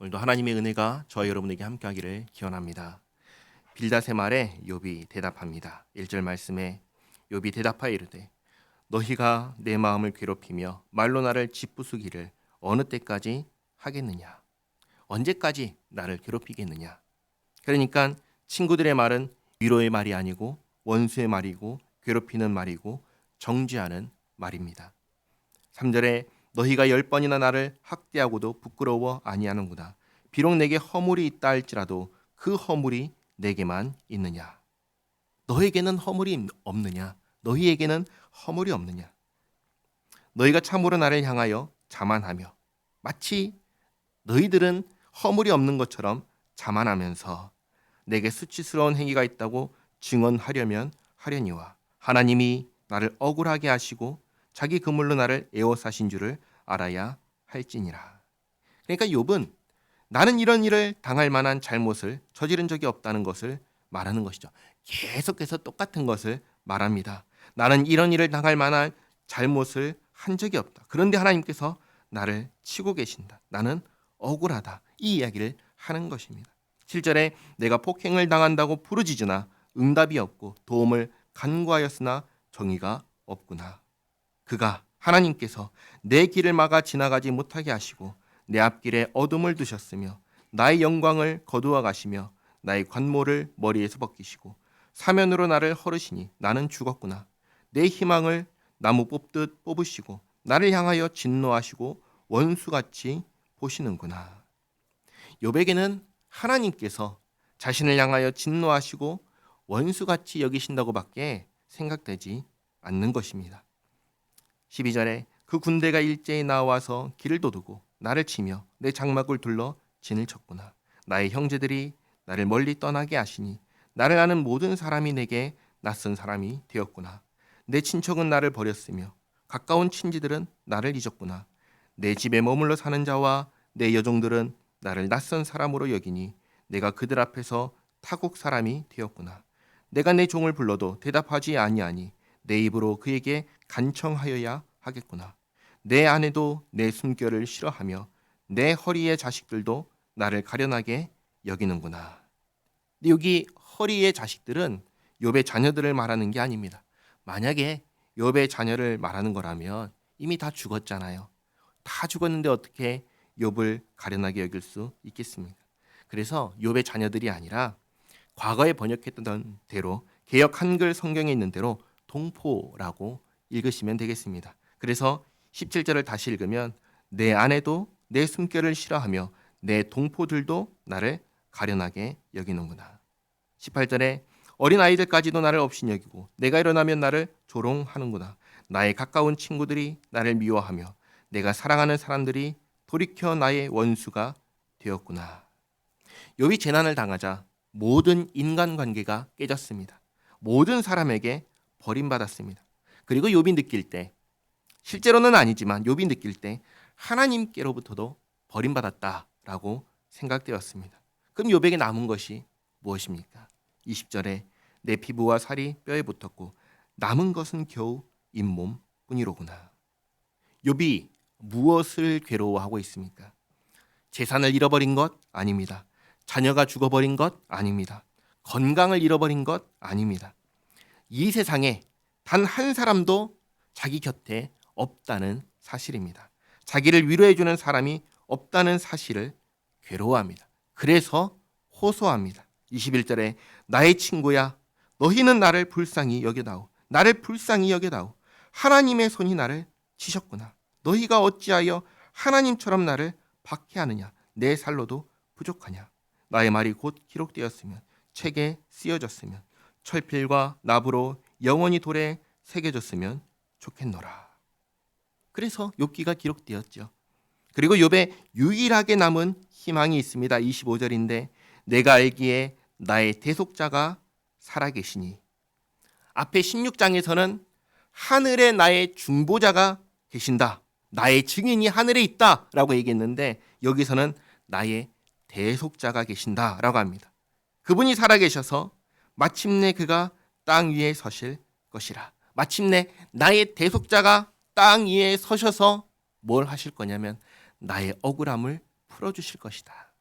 오늘도 하나님의 은혜가 저와 여러분에게 함께하기를 기원합니다. 빌닷의 말에 욥이 대답합니다. 1절 말씀에 욥이 대답하여 이르되 너희가 내 마음을 괴롭히며 말로 나를 짓부수기를 어느 때까지 하겠느냐? 언제까지 나를 괴롭히겠느냐? 그러니까 친구들의 말은 위로의 말이 아니고 원수의 말이고 괴롭히는 말이고 정죄하는 말입니다. 3절에 너희가 열 번이나 나를 학대하고도 부끄러워 아니하는구나. 비록 내게 허물이 있다 할지라도 그 허물이 내게만 있느냐. 너에게는 허물이 없느냐. 너희에게는 허물이 없느냐. 너희가 참으로 나를 향하여 자만하며 마치 너희들은 허물이 없는 것처럼 자만하면서 내게 수치스러운 행위가 있다고 증언하려면 하려니와 하나님이 나를 억울하게 하시고 자기 그물로 나를 에워싸신 줄을 알아야 할지니라. 그러니까 욥은 나는 이런 일을 당할 만한 잘못을 저지른 적이 없다는 것을 말하는 것이죠. 계속해서 똑같은 것을 말합니다. 나는 이런 일을 당할 만한 잘못을 한 적이 없다. 그런데 하나님께서 나를 치고 계신다. 나는 억울하다. 이 이야기를 하는 것입니다. 7절에 내가 폭행을 당한다고 부르짖으나 응답이 없고 도움을 간구하였으나 정의가 없구나. 그가 하나님께서 내 길을 막아 지나가지 못하게 하시고 내 앞길에 어둠을 두셨으며 나의 영광을 거두어 가시며 나의 관모를 머리에서 벗기시고 사면으로 나를 헐으시니 나는 죽었구나. 내 희망을 나무 뽑듯 뽑으시고 나를 향하여 진노하시고 원수같이 보시는구나. 요백에는 하나님께서 자신을 향하여 진노하시고 원수같이 여기신다고밖에 생각되지 않는 것입니다. 12절에 그 군대가 일제히 나와서 길을 도두고 나를 치며 내 장막을 둘러 진을 쳤구나. 나의 형제들이 나를 멀리 떠나게 하시니 나를 아는 모든 사람이 내게 낯선 사람이 되었구나. 내 친척은 나를 버렸으며 가까운 친지들은 나를 잊었구나. 내 집에 머물러 사는 자와 내 여종들은 나를 낯선 사람으로 여기니 내가 그들 앞에서 타국 사람이 되었구나. 내가 내 종을 불러도 대답하지 아니하니 내 입으로 그에게 간청하여야 하겠구나. 내 아내도 내 숨결을 싫어하며 내 허리의 자식들도 나를 가련하게 여기는구나. 여기 허리의 자식들은 욥의 자녀들을 말하는 게 아닙니다. 만약에 욥의 자녀를 말하는 거라면 이미 다 죽었잖아요. 다 죽었는데 어떻게 욥을 가련하게 여길 수 있겠습니까? 그래서 욥의 자녀들이 아니라 과거에 번역했던 대로 개역 한글 성경에 있는 대로 동포라고 읽으시면 되겠습니다. 그래서 17절을 다시 읽으면 내 아내도 내 숨결을 싫어하며 내 동포들도 나를 가련하게 여기는구나. 18절에 어린 아이들까지도 나를 없이 여기고 내가 일어나면 나를 조롱하는구나. 나의 가까운 친구들이 나를 미워하며 내가 사랑하는 사람들이 돌이켜 나의 원수가 되었구나. 욥이 재난을 당하자 모든 인간관계가 깨졌습니다. 모든 사람에게 버림받았습니다. 그리고 욥이 느낄 때 실제로는 아니지만 욥이 느낄 때 하나님께로부터도 버림받았다라고 생각되었습니다. 그럼 욥에게 남은 것이 무엇입니까? 20절에 내 피부와 살이 뼈에 붙었고 남은 것은 겨우 잇몸뿐이로구나. 욥이 무엇을 괴로워하고 있습니까? 재산을 잃어버린 것 아닙니다. 자녀가 죽어버린 것 아닙니다. 건강을 잃어버린 것 아닙니다. 이 세상에 단 한 사람도 자기 곁에 없다는 사실입니다. 자기를 위로해주는 사람이 없다는 사실을 괴로워합니다. 그래서 호소합니다. 21절에 나의 친구야 너희는 나를 불쌍히 여겨다오 나를 불쌍히 여겨다오 하나님의 손이 나를 치셨구나 너희가 어찌하여 하나님처럼 나를 박해하느냐 내 살로도 부족하냐 나의 말이 곧 기록되었으면 책에 쓰여졌으면 철필과 납으로 영원히 돌에 새겨졌으면 좋겠노라. 그래서 욥기가 기록되었죠. 그리고 욥에 유일하게 남은 희망이 있습니다. 25절인데 내가 알기에 나의 대속자가 살아계시니 앞에 16장에서는 하늘에 나의 중보자가 계신다. 나의 증인이 하늘에 있다 라고 얘기했는데 여기서는 나의 대속자가 계신다 라고 합니다. 그분이 살아계셔서 마침내 그가 땅 위에 서실 것이라. 마침내 나의 대속자가 땅 위에 서셔서 뭘 하실 거냐면 나의 억울함을 풀어 주실 것이다.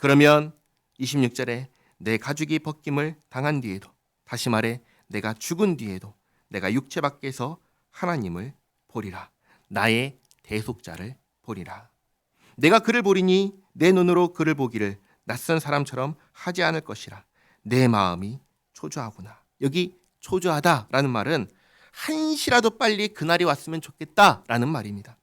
그러면 26절에 내 가죽이 벗김을 당한 뒤에도 다시 말해 내가 죽은 뒤에도 내가 육체 밖에서 하나님을 보리라. 나의 대속자를 보리라. 내가 그를 보리니 내 눈으로 그를 보기를 낯선 사람처럼 하지 않을 것이라. 내 마음이 초조하구나. 여기 초조하다라는 말은 한시라도 빨리 그날이 왔으면 좋겠다라는 말입니다.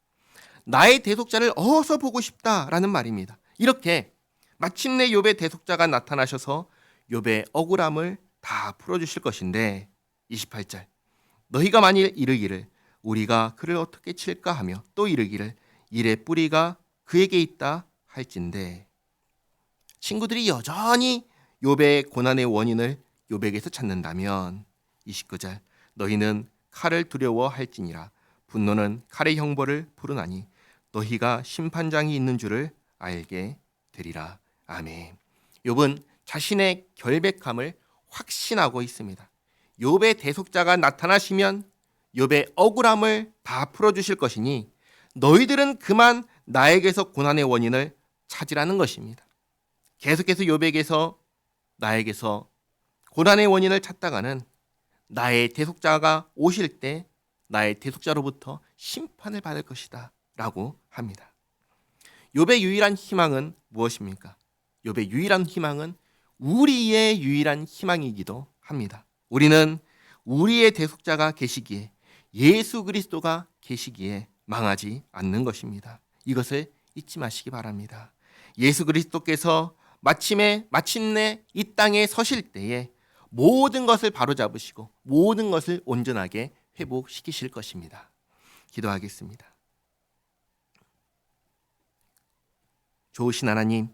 나의 대속자를 어서 보고 싶다라는 말입니다. 이렇게 마침내 욥의 대속자가 나타나셔서 욥의 억울함을 다 풀어 주실 것인데 28절 너희가 만일 이르기를 우리가 그를 어떻게 칠까 하며 또 이르기를 일의 뿌리가 그에게 있다 할진대 친구들이 여전히 욥의 고난의 원인을 욥에게서 찾는다면 29절 너희는 칼을 두려워할지니라 분노는 칼의 형벌을 부르나니 너희가 심판장이 있는 줄을 알게 되리라 아멘. 욥은 자신의 결백함을 확신하고 있습니다. 욥의 대속자가 나타나시면 욥의 억울함을 다 풀어 주실 것이니 너희들은 그만 나에게서 고난의 원인을 찾으라는 것입니다. 계속해서 욥에게서 나에게서 고난의 원인을 찾다가는 나의 대속자가 오실 때 나의 대속자로부터 심판을 받을 것이다 라고 합니다. 욥의 유일한 희망은 무엇입니까? 욥의 유일한 희망은 우리의 유일한 희망이기도 합니다. 우리는 우리의 대속자가 계시기에 예수 그리스도가 계시기에 망하지 않는 것입니다. 이것을 잊지 마시기 바랍니다. 예수 그리스도께서 마침에 마침내 이 땅에 서실 때에 모든 것을 바로잡으시고 모든 것을 온전하게 회복시키실 것입니다. 기도하겠습니다. 좋으신 하나님,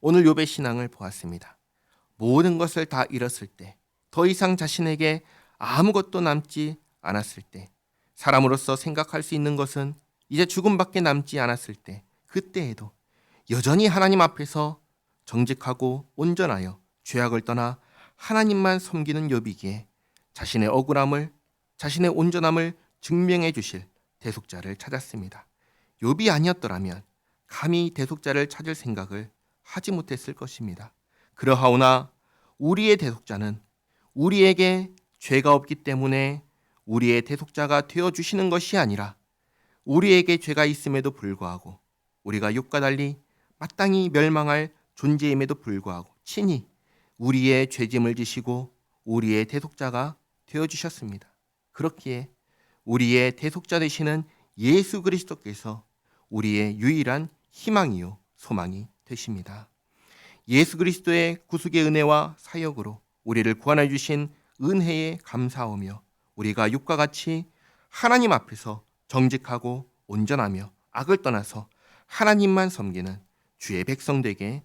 오늘 욥의 신앙을 보았습니다. 모든 것을 다 잃었을 때, 더 이상 자신에게 아무것도 남지 않았을 때, 사람으로서 생각할 수 있는 것은 이제 죽음밖에 남지 않았을 때, 그때에도 여전히 하나님 앞에서 정직하고 온전하여 죄악을 떠나 하나님만 섬기는 욥이기에 자신의 억울함을 자신의 온전함을 증명해 주실 대속자를 찾았습니다. 욥이 아니었더라면 감히 대속자를 찾을 생각을 하지 못했을 것입니다. 그러하오나 우리의 대속자는 우리에게 죄가 없기 때문에 우리의 대속자가 되어 주시는 것이 아니라 우리에게 죄가 있음에도 불구하고 우리가 욕과 달리 마땅히 멸망할 존재임에도 불구하고 친히 우리의 죄짐을 지시고 우리의 대속자가 되어 주셨습니다. 그렇기에 우리의 대속자 되시는 예수 그리스도께서 우리의 유일한 희망이요 소망이 되십니다. 예수 그리스도의 구속의 은혜와 사역으로 우리를 구원해 주신 은혜에 감사하며 우리가 육과 같이 하나님 앞에서 정직하고 온전하며 악을 떠나서 하나님만 섬기는 주의 백성 되게